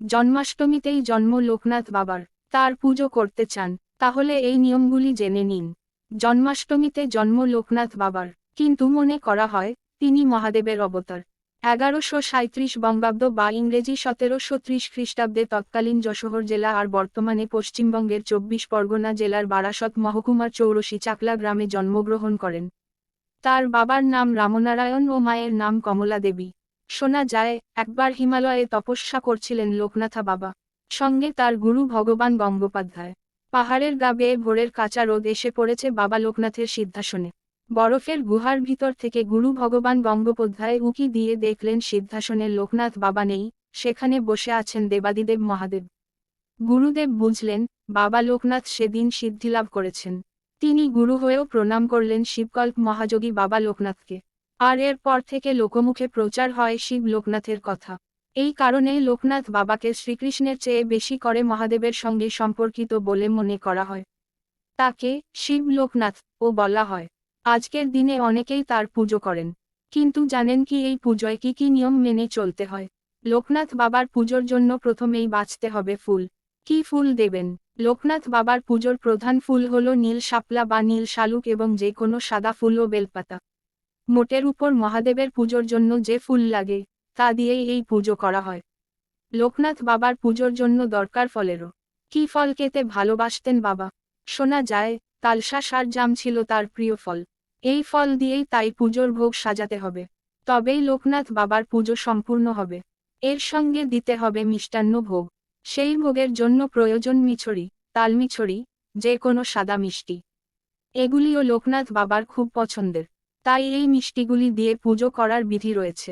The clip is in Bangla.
জন্মাষ্টমীতেই জন্ম লোকনাথ বাবার। তার পুজো করতে চান, তাহলে এই নিয়মগুলি জেনে নিন। জন্মাষ্টমীতে জন্ম লোকনাথ বাবার। কিন্তু মনে করা হয়, তিনি মহাদেবের অবতার। এগারোশো সাঁত্রিশ বঙ্গাব্দ বা ইংরেজি সতেরোশো ত্রিশ খ্রিস্টাব্দে তৎকালীন যশোহর জেলা আর বর্তমানে পশ্চিমবঙ্গের চব্বিশ পরগনা জেলার বারাসত মহকুমার চৌরসী চাকলা গ্রামে জন্মগ্রহণ করেন। তার বাবার নাম রামনারায়ণ ও মায়ের নাম কমলা দেবী শোনা যায়, একবার হিমালয়ে তপস্যা করছিলেন লোকনাথা বাবা। সঙ্গে তার গুরু ভগবান গঙ্গোপাধ্যায়। পাহাড়ের গা বেয়ে ভোরের কাঁচা রোদ এসে পড়েছে বাবা লোকনাথের সিদ্ধাসনে। বরফের গুহার ভিতর থেকে গুরু ভগবান গঙ্গোপাধ্যায় উকি দিয়ে দেখলেন সিদ্ধাসনে লোকনাথ বাবা নেই, সেখানে বসে আছেন দেবাদিদেব মহাদেব। গুরুদেব বুঝলেন, বাবা লোকনাথ সেদিন সিদ্ধিলাভ করেছেন। তিনি গুরু হয়েও প্রণাম করলেন শিবকল্প মহাযোগী বাবা লোকনাথকে। আর এরপর থেকে লোকমুখে প্রচার হয় শিব লোকনাথের কথা। এই কারণে লোকনাথ বাবাকে শ্রীকৃষ্ণের চেয়ে বেশি করে মহাদেবের সঙ্গে সম্পর্কিত বলে মনে করা হয়। তাকে শিব লোকনাথ ও বলা হয়। আজকের দিনে অনেকেই তার পুজো করেন। কিন্তু জানেন কি এই পুজোয় কি কি নিয়ম মেনে চলতে হয়? লোকনাথ বাবার পুজোর জন্য প্রথমেই বাঁচতে হবে ফুল। কি ফুল দেবেন? লোকনাথ বাবার পুজোর প্রধান ফুল হল নীল শাপলা বা নীল শালুক এবং যে কোনো সাদা ফুল ও বেলপাতা। মোটের উপর মহাদেবের পুজোর জন্য যে ফুল লাগে, তা দিয়েই এই পুজো করা হয়। লোকনাথ বাবার পুজোর জন্য দরকার ফলেরও। কি ফল খেতে ভালোবাসতেন বাবা? শোনা যায় তালসা সার জাম ছিল তার প্রিয় ফল। এই ফল দিয়েই তাই পুজোর ভোগ সাজাতে হবে। তবেই লোকনাথ বাবার পুজো সম্পূর্ণ হবে। এর সঙ্গে দিতে হবে মিষ্টান্ন ভোগ। সেই ভোগের জন্য প্রয়োজন মিছরি, তালমিছরি, যে কোনো সাদা মিষ্টি। এগুলিও লোকনাথ বাবার খুব পছন্দের। তাই এই মিষ্টিগুলি দিয়ে পুজো করার বিধি রয়েছে।